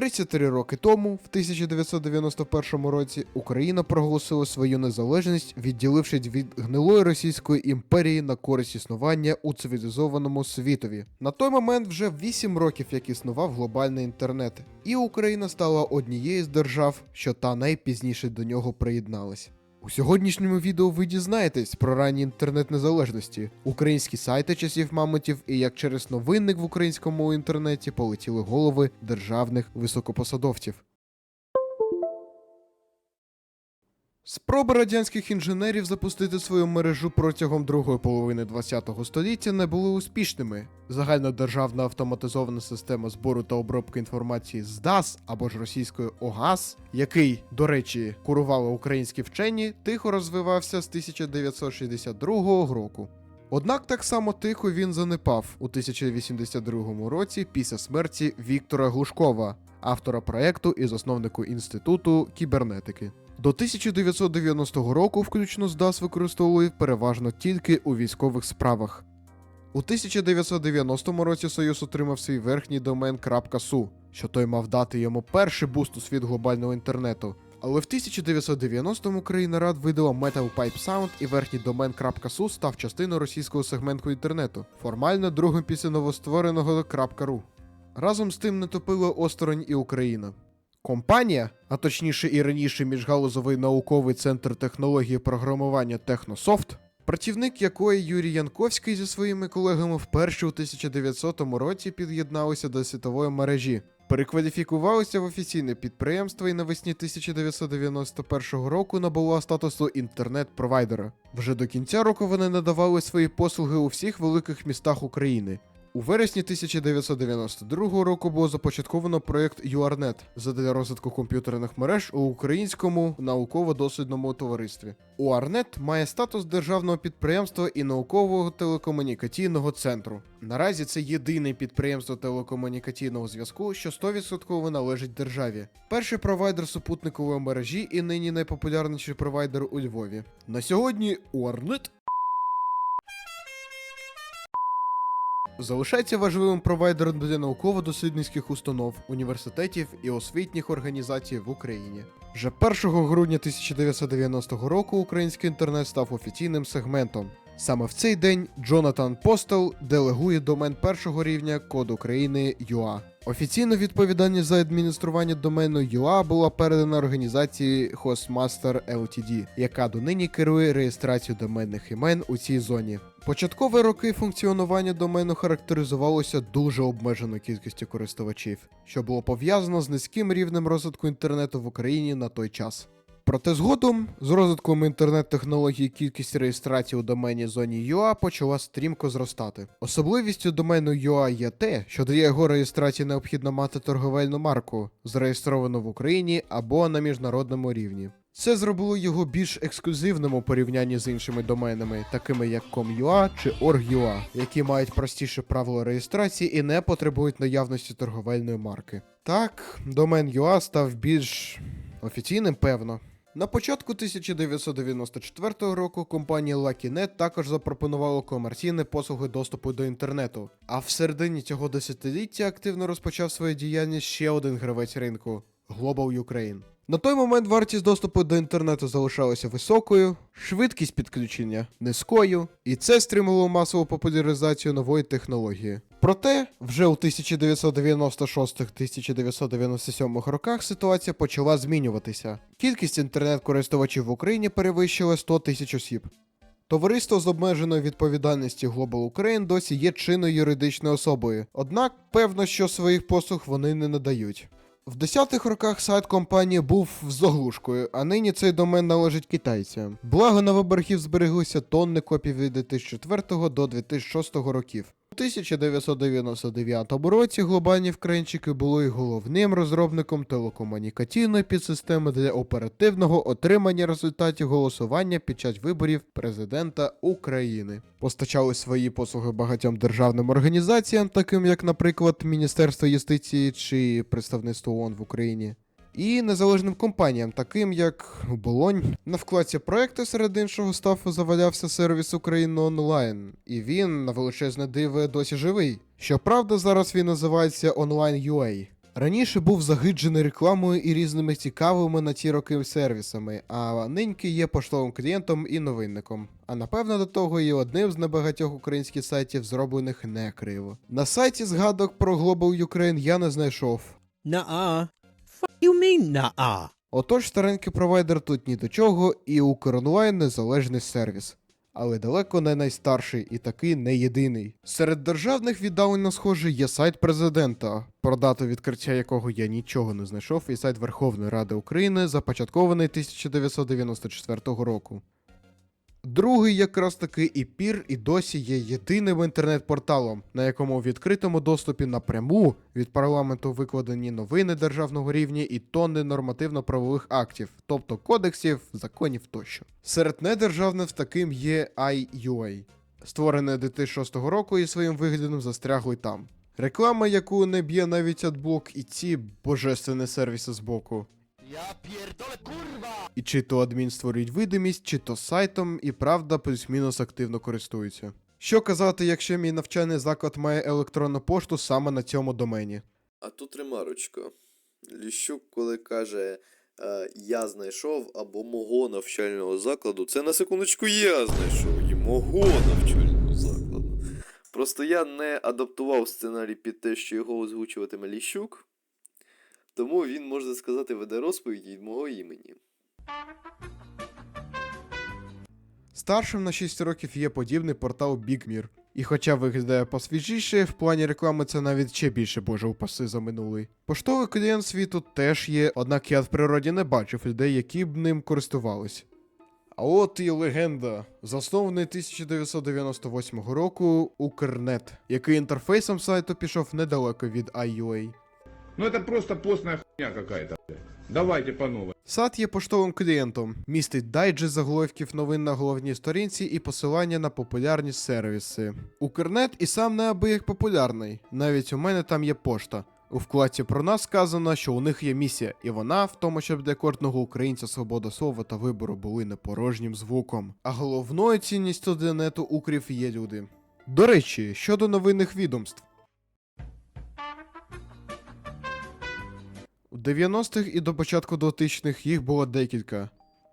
33 роки тому, в 1991 році, Україна проголосила свою незалежність, відділившись від гнилої Російської імперії на користь існування у цивілізованому світові. На той момент вже 8 років, як існував глобальний інтернет, і Україна стала однією з держав, що та найпізніше до нього приєдналась. У сьогоднішньому відео ви дізнаєтесь про ранні інтернет незалежності, українські сайти часів мамонтів і як через новинник в українському інтернеті полетіли голови державних високопосадовців. Спроби радянських інженерів запустити свою мережу протягом другої половини ХХ століття не були успішними. Загальнодержавна автоматизована система збору та обробки інформації ЗДАС або ж російською ОГАЗ, який, до речі, курували українські вчені, тихо розвивався з 1962 року. Однак так само тихо він занепав у 1082 році після смерті Віктора Глушкова, автора проекту і засновнику інституту кібернетики. До 1990 року включно ЗДАС використовували переважно тільки у військових справах. У 1990 році Союз отримав свій верхній домен .su, що той мав дати йому перший буст у світ глобального інтернету. Але в 1990-му країна Рад видала Metal Pipe Sound і верхній домен .su став частиною російського сегменту інтернету, формально другим після новоствореного .ru. Разом з тим не топила осторонь і Україна. Компанія, а точніше і раніше міжгалузовий науковий центр технології програмування Технософт, працівник якої Юрій Янковський зі своїми колегами вперше у 1900 році під'єдналися до світової мережі, перекваліфікувалися в офіційне підприємство і навесні 1991 року набула статусу інтернет-провайдера. Вже до кінця року вони надавали свої послуги у всіх великих містах України. У вересні 1992 року було започатковано проєкт URNet задля розвитку комп'ютерних мереж у українському науково-дослідному товаристві. URNet має статус державного підприємства і наукового телекомунікаційного центру. Наразі це єдине підприємство телекомунікаційного зв'язку, що 100% належить державі. Перший провайдер супутникової мережі і нині найпопулярніший провайдер у Львові. На сьогодні URNet залишається важливим провайдером для науково-дослідницьких установ, університетів і освітніх організацій в Україні. Вже 1 грудня 1990 року український інтернет став офіційним сегментом. Саме в цей день Джонатан Постел делегує домен першого рівня код України UA. Офіційно відповідальність за адміністрування домену UA була передана організації Hostmaster Ltd, яка донині керує реєстрацією доменних імен у цій зоні. Початкові роки функціонування домену характеризувалося дуже обмеженою кількістю користувачів, що було пов'язано з низьким рівнем розвитку інтернету в Україні на той час. Проте згодом, з розвитком інтернет-технологій, кількість реєстрацій у домені зоні UA почала стрімко зростати. Особливістю домену UA є те, що для його реєстрації необхідно мати торговельну марку, зареєстровану в Україні або на міжнародному рівні. Це зробило його більш ексклюзивним у порівнянні з іншими доменами, такими як Com.ua чи Org.ua, які мають простіше правила реєстрації і не потребують наявності торговельної марки. Так, домен UA став більш офіційним, певно. На початку 1994 року компанія LuckyNet також запропонувала комерційні послуги доступу до інтернету. А в середині цього десятиліття активно розпочав свою діяльність ще один гравець ринку Global Ukraine. На той момент вартість доступу до інтернету залишалася високою, швидкість підключення низькою, і це стримувало масову популяризацію нової технології. Проте, вже у 1996-1997 роках ситуація почала змінюватися. Кількість інтернет-користувачів в Україні перевищила 100 тисяч осіб. Товариство з обмеженою відповідальністю Global Ukraine досі є чинною юридичною особою, однак певно, що своїх послуг вони не надають. В 10-х роках сайт компанії був з оглушкою, а нині цей домен належить китайцям. Благо на виборхів збереглися тонни копій від 2004 до 2006 років. У 1999 році глобальні вкраїнчики були головним розробником телекомунікаційної підсистеми для оперативного отримання результатів голосування під час виборів президента України. Постачали свої послуги багатьом державним організаціям, таким як, наприклад, Міністерство юстиції чи представництво ООН в Україні. І незалежним компаніям, таким як Болонь. На вкладці проекту серед іншого став завалявся сервіс Україна онлайн, і він на величезне диво досі живий. Щоправда, зараз він називається Online UA. Раніше був загиджений рекламою і різними цікавими на ті роки сервісами, а нині є поштовим клієнтом і новинником. А напевно до того і одним з небагатьох українських сайтів, зроблених не криво. На сайті згадок про Global Ukraine я не знайшов. Fuck mean, nuh-uh? Отож, старенький провайдер тут ні до чого, і Укронлайн незалежний сервіс. Але далеко не найстарший і такий не єдиний. Серед державних віддалено схоже є сайт президента, про дату відкриття якого я нічого не знайшов, і сайт Верховної Ради України, започаткований 1994 року. Другий якраз таки і пір і досі є єдиним інтернет-порталом, на якому у відкритому доступі напряму від парламенту викладені новини державного рівня і тонни нормативно-правових актів, тобто кодексів, законів тощо. Серед недержавних таким є iUA, створене 2006 року і своїм виглядом застрягли там. Реклама, яку не б'є навіть адблок, і ці божественні сервіси збоку. І чи то адмін створюють видимість, чи то сайтом, і правда плюс-мінус активно користуються. Що казати, якщо мій навчальний заклад має електронну пошту саме на цьому домені? А тут ремарочка. Ліщук, коли каже е, я знайшов або мого навчального закладу, це на секундочку я знайшов і мого навчального закладу. Просто я не адаптував сценарій під те, що його озвучуватиме Ліщук, тому він, можна сказати, веде розповіді від мого імені. Старшим на 6 років є подібний портал BigMir. І хоча виглядає посвіжіше, в плані реклами це навіть ще більше боже упаси за минулий. Поштовий клієнт світу теж є, однак я в природі не бачив людей, які б ним користувались. А от і легенда, заснований 1998 року Укрнет, який інтерфейсом сайту пішов недалеко від iUA. Ну это просто постная хуйня какая-то. Давайте по новой. Сайт є поштовим клієнтом, містить дайджест заголовків новин на головній сторінці і посилання на популярні сервіси. Укрнет і сам неабияк популярний. Навіть у мене там є пошта. У вкладці про нас сказано, що у них є місія, і вона в тому, щоб для кожного українця свобода слова та вибору були не порожнім звуком. А головною цінністю для нету укрів є люди. До речі, щодо новинних відомств. У 90-х і до початку 2000-х їх було декілька.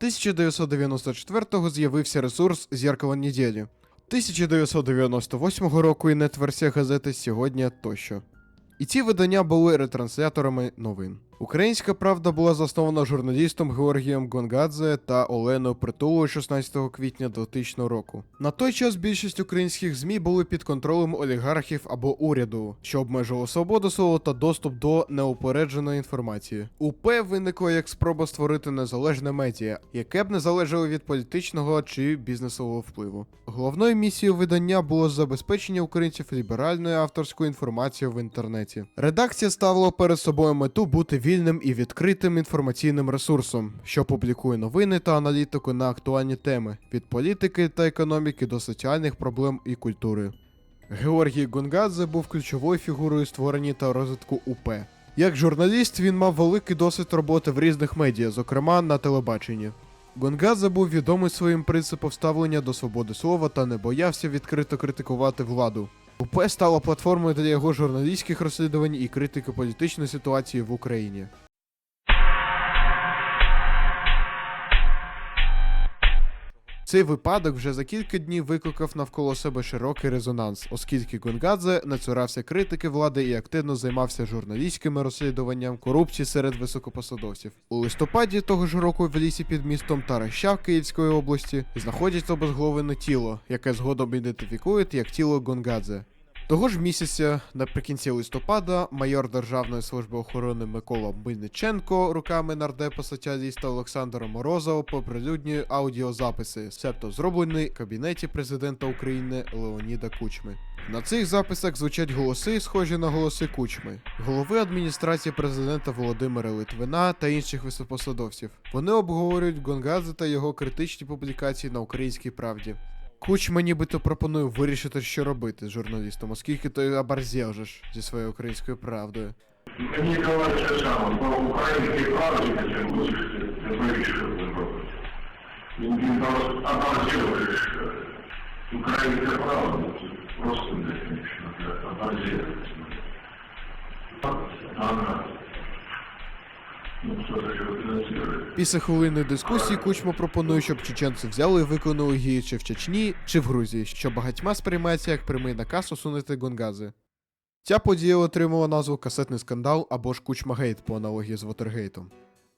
1994-го з'явився ресурс Зеркало неділі. 1998 року і нетверсія газети Сьогодні тощо. І ці видання були ретрансляторами новин. Українська правда була заснована журналістом Георгієм Гонгадзе та Оленою Притулою 16 квітня 2000 року. На той час більшість українських ЗМІ були під контролем олігархів або уряду, що обмежувало свободу слова та доступ до неупередженої інформації. УП виникло як спроба створити незалежне медіа, яке б не залежало від політичного чи бізнесового впливу. Головною місією видання було забезпечення українців ліберальною авторською інформацією в інтернеті. Редакція ставила перед собою мету бути вільним і відкритим інформаційним ресурсом, що публікує новини та аналітику на актуальні теми від політики та економіки до соціальних проблем і культури. Георгій Гонгадзе був ключовою фігурою створення та розвитку УП. Як журналіст він мав великий досвід роботи в різних медіа, зокрема на телебаченні. Гонгадзе був відомий своїм принципом ставлення до свободи слова та не боявся відкрито критикувати владу. УП стало платформою для його журналістських розслідувань і критики політичної ситуації в Україні. Цей випадок вже за кілька днів викликав навколо себе широкий резонанс, оскільки Гонгадзе не цурався критики влади і активно займався журналістськими розслідуванням корупції серед високопосадовців. У листопаді того ж року в лісі під містом Тараща Київської області знаходять обезголовлене тіло, яке згодом ідентифікують як тіло Гонгадзе. Того ж місяця, наприкінці листопада, майор Державної служби охорони Микола Мельниченко руками нардепа соціаліста Олександра Морозова оприлюднює аудіозаписи, себто зроблені в кабінеті президента України Леоніда Кучми. На цих записах звучать голоси, схожі на голоси Кучми, голови адміністрації президента Володимира Литвина та інших високопосадовців. Вони обговорюють Гонгадзе та його критичні публікації на українській правді. Кучма нібито пропонує вирішити, що робити з журналістом, оскільки той оборзел же ж зі своєю українською правдою. Мені казали те саме, по українській правді, якщо будеш, зробити. Він він оборзел, українська правда, просто не смішно, це оборзел. Ага. Після хвилинної дискусії Кучма пропонує, щоб чеченці взяли і виконали її чи в Чечні, чи в Грузії, що багатьма сприймається як прямий наказ усунути Гонгази. Ця подія отримала назву касетний скандал або ж Кучмагейт по аналогії з Вотергейтом.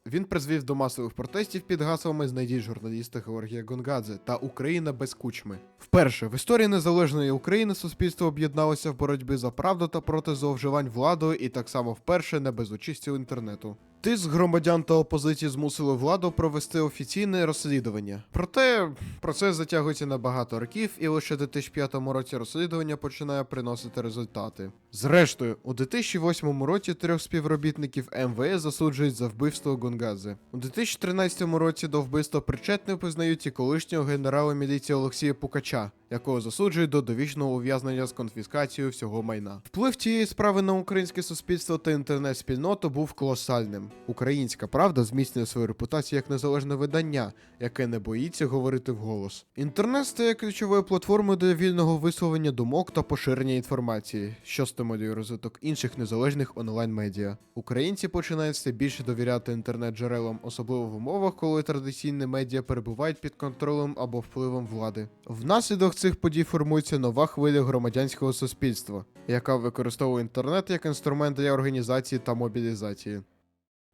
Він призвів до масових протестів під гаслами «Знайдіть журналіста Георгія Гонгадзе та Україна без кучми. Вперше в історії незалежної України суспільство об'єдналося в боротьбі за правду та проти зловживань владою, і так само вперше не без участі інтернету. Тиск громадян та опозиції змусили владу провести офіційне розслідування. Проте процес затягується на багато років, і лише у 2005 році розслідування починає приносити результати. Зрештою, у 2008 році трьох співробітників МВС засуджують за вбивство Гонгадзе. У 2013 році до вбивства причетним визнають і колишнього генерала міліції Олексія Пукача, якого засуджують до довічного ув'язнення з конфіскацією всього майна. Вплив цієї справи на українське суспільство та інтернет-спільноту був колосальним. Українська правда зміцнює свою репутацію як незалежне видання, яке не боїться говорити вголос. Інтернет стає ключовою платформою для вільного висловлення думок та поширення інформації, що стимулює розвиток інших незалежних онлайн-медіа. Українці починають все більше довіряти інтернет-джерелам, особливо в умовах, коли традиційні медіа перебувають під контролем або впливом влади. Внаслідок цих подій формується нова хвиля громадянського суспільства, яка використовує інтернет як інструмент для організації та мобілізації.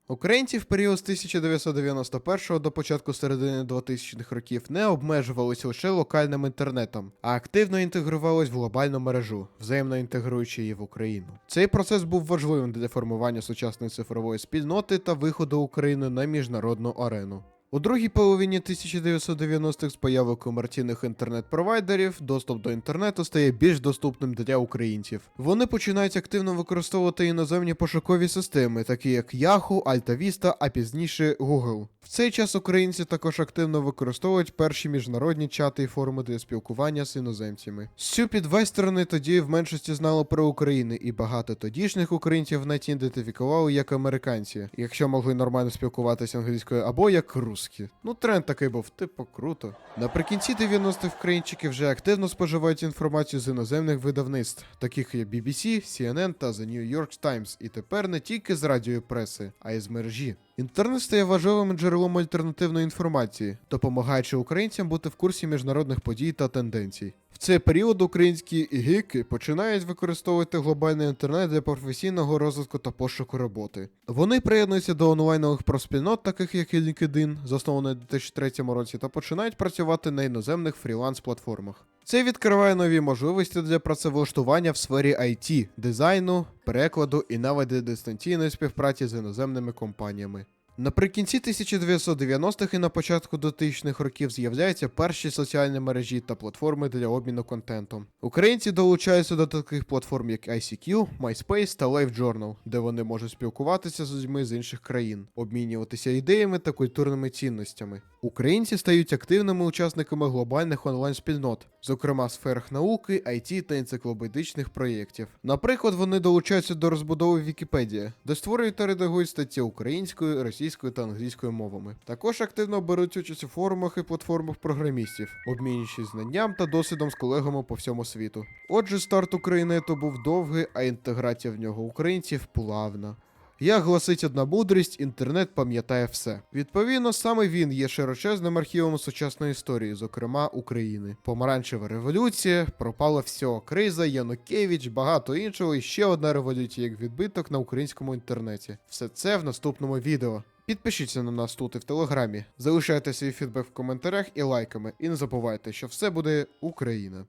Українці в період з 1991 до початку середини 2000-х років не обмежувалися лише локальним інтернетом, а активно інтегрувались в глобальну мережу, взаємно інтегруючи її в Україну. Цей процес був важливим для формування сучасної цифрової спільноти та виходу України на міжнародну арену. У другій половині 1990-х з появою комерційних інтернет-провайдерів доступ до інтернету стає більш доступним для українців. Вони починають активно використовувати іноземні пошукові системи, такі як Yahoo, AltaVista, а пізніше Google. В цей час українці також активно використовують перші міжнародні чати і форми для спілкування з іноземцями. Цю підвестерни тоді в меншості знало про Україну, і багато тодішніх українців в неті ідентифікували як американці, якщо могли нормально спілкуватися англійською або як русські. Ну, тренд такий був, типу, круто. Наприкінці 90-х українчики вже активно споживають інформацію з іноземних видавництв, таких як BBC, CNN та The New York Times, і тепер не тільки з радіопреси, а й з мережі. Інтернет стає важливим джерелом альтернативної інформації, допомагаючи українцям бути в курсі міжнародних подій та тенденцій. В цей період українські гіки починають використовувати глобальний інтернет для професійного розвитку та пошуку роботи. Вони приєднуються до онлайнових проспільнот, таких як LinkedIn, заснований у 2003 році, та починають працювати на іноземних фріланс-платформах. Це відкриває нові можливості для працевлаштування в сфері IT, дизайну, перекладу і навіть дистанційної співпраці з іноземними компаніями. Наприкінці 1990-х і на початку 2000-х років з'являються перші соціальні мережі та платформи для обміну контентом. Українці долучаються до таких платформ, як ICQ, MySpace та LiveJournal, де вони можуть спілкуватися з людьми з інших країн, обмінюватися ідеями та культурними цінностями. Українці стають активними учасниками глобальних онлайн-спільнот, зокрема в сферах науки, IT та енциклопедичних проєктів. Наприклад, вони долучаються до розбудови Вікіпедія, де створюють та редагують статті українською, російською та англійською мовами. Також активно беруть участь у форумах і платформах програмістів, обмінюючись знанням та досвідом з колегами по всьому світу. Отже, старт України то був довгий, а інтеграція в нього українців плавна. Як гласить одна мудрість, інтернет пам'ятає все. Відповідно, саме він є широчезним архівом сучасної історії, зокрема України. Помаранчева революція, пропало все, криза, Янукевич, багато іншого, і ще одна революція як відбиток на українському інтернеті. Все це в наступному відео. Підпишіться на нас тут і в телеграмі, залишайте свій фідбек в коментарях і лайками, і не забувайте, що все буде Україна.